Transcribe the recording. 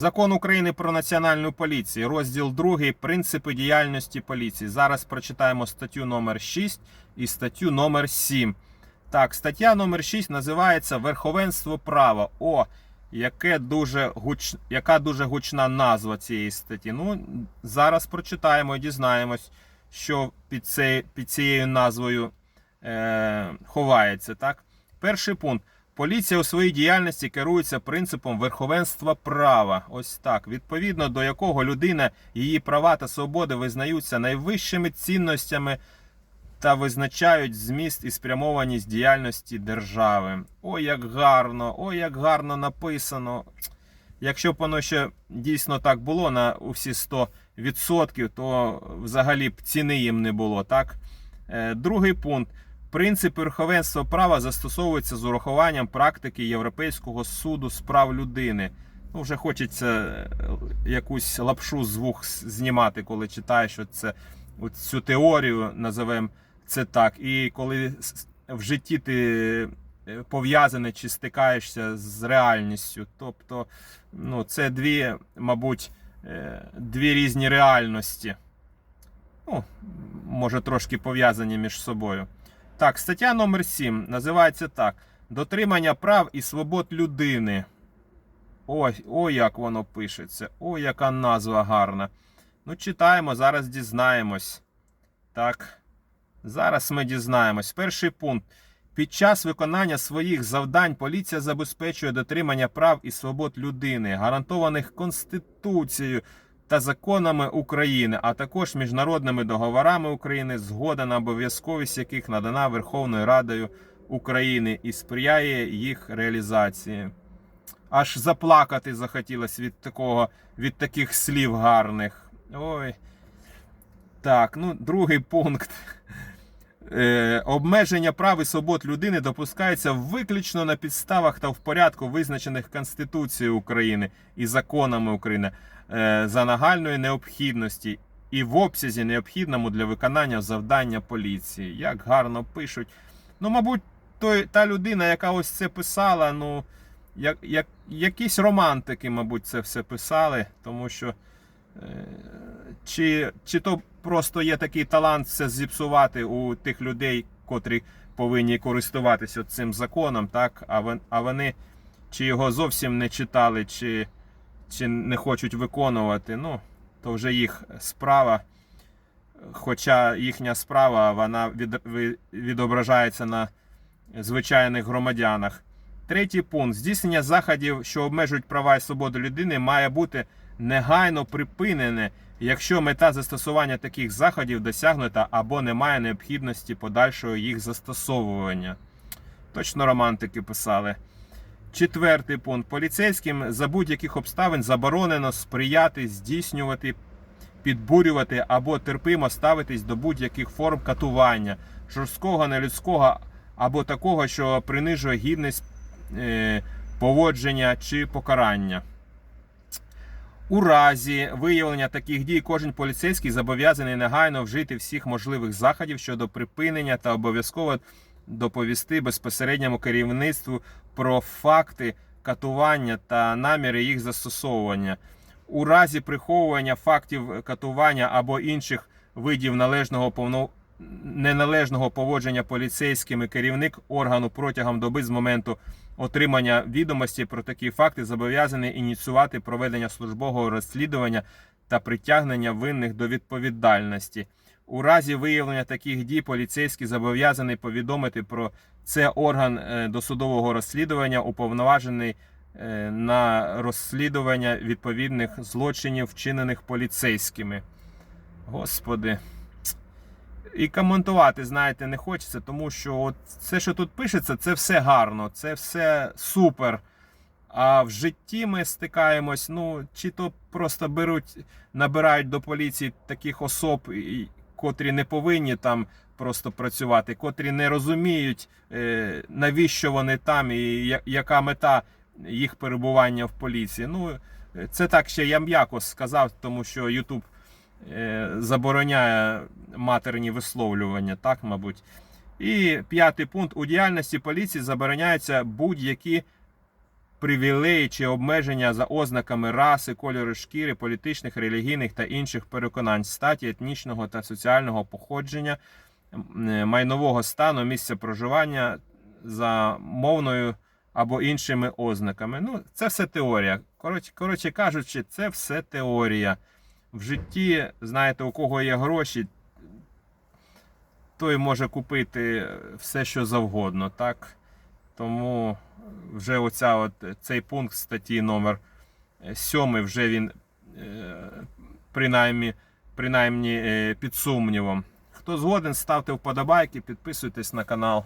Закон України про національну поліцію, розділ 2, принципи діяльності поліції. Зараз прочитаємо статтю номер 6 і статтю номер 7. Так, стаття номер 6 називається Верховенство права. О, яке дуже гуч... яка дуже гучна назва цієї статті. Ну, зараз прочитаємо і дізнаємось, що під, цей... під цією назвою е... ховається. Так? Перший пункт. Поліція у своїй діяльності керується принципом верховенства права. Ось так, відповідно до якого людина, її права та свободи визнаються найвищими цінностями та визначають зміст і спрямованість діяльності держави. Ой, як гарно, ой, як гарно написано. Якщо б воно ще дійсно так було на всі 100%, то взагалі б ціни їм не було. Так? Е, Другий пункт. Принцип верховенства права застосовується з урахуванням практики Європейського суду з прав людини. Ну, вже хочеться е, якусь лапшу з вух знімати, коли читаєш що це от цю теорію, називаємо це так. І коли в житті ти е, пов'язаний чи стикаєшся з реальністю. Тобто, ну, це дві, мабуть, е, дві різні реальності. Ну, може, трошки пов'язані між собою. Так, стаття номер 7 називається так: Дотримання прав і свобод людини. Ой, ой, як воно пишеться. Ой, яка назва гарна. Ну, читаємо, зараз дізнаємось. Так. Зараз ми дізнаємось. Перший пункт. Під час виконання своїх завдань поліція забезпечує дотримання прав і свобод людини, гарантованих Конституцією та законами України, а також міжнародними договорами України, згода на обов'язковість яких надана Верховною Радою України і сприяє їх реалізації. Аж заплакати захотілося від такого, від таких слів гарних. Ой. Так, ну, другий пункт. Е, обмеження прав і свобод людини допускається виключно на підставах та в порядку, визначених Конституцією України і законами України за нагальної необхідності і в обсязі необхідному для виконання завдання поліції. Як гарно пишуть. Ну, мабуть, той, та людина, яка ось це писала, ну, як, як, якісь романтики, мабуть, це все писали, тому що. Е, чи, чи то просто є такий талант все зіпсувати у тих людей, котрі повинні користуватися цим законом, так? А, вон- а вони чи його зовсім не читали, чи, чи не хочуть виконувати. Ну, то вже їх справа. Хоча їхня справа вона від, відображається на звичайних громадянах. Третій пункт. Здійснення заходів, що обмежують права і свободу людини, має бути негайно припинене, якщо мета застосування таких заходів досягнута або немає необхідності подальшого їх застосовування. Точно романтики писали. Четвертий пункт. Поліцейським за будь-яких обставин заборонено сприяти, здійснювати, підбурювати або терпимо ставитись до будь-яких форм катування, жорсткого, нелюдського або такого, що принижує гідність е, поводження чи покарання. У разі виявлення таких дій кожен поліцейський зобов'язаний негайно вжити всіх можливих заходів щодо припинення та обов'язково доповісти безпосередньому керівництву про факти катування та наміри їх застосовування. У разі приховування фактів катування або інших видів належного повно... неналежного поводження поліцейськими керівник органу протягом доби з моменту отримання відомості про такі факти зобов'язаний ініціювати проведення службового розслідування та притягнення винних до відповідальності. У разі виявлення таких дій поліцейський зобов'язаний повідомити про це орган е, досудового розслідування, уповноважений е, на розслідування відповідних злочинів, вчинених поліцейськими. Господи. І коментувати, знаєте, не хочеться, тому що от все, що тут пишеться, це все гарно, це все супер. А в житті ми стикаємось, ну, чи то просто беруть, набирають до поліції таких особ, котрі не повинні там просто працювати, котрі не розуміють, е, навіщо вони там і яка мета їх перебування в поліції. Ну, це так ще я м'яко сказав, тому що YouTube е, забороняє матерні висловлювання, так, мабуть. І п'ятий пункт. У діяльності поліції забороняються будь-які привілеї чи обмеження за ознаками раси, кольору шкіри, політичних, релігійних та інших переконань, статі, етнічного та соціального походження, е, майнового стану, місця проживання за мовною або іншими ознаками. Ну, це все теорія. Коротше, коротше кажучи, це все теорія. В житті, знаєте, у кого є гроші, той може купити все, що завгодно, так? Тому вже оця от, цей пункт статті номер 7 вже він е, принаймні, принаймні е, під сумнівом. Хто згоден, ставте вподобайки, підписуйтесь на канал.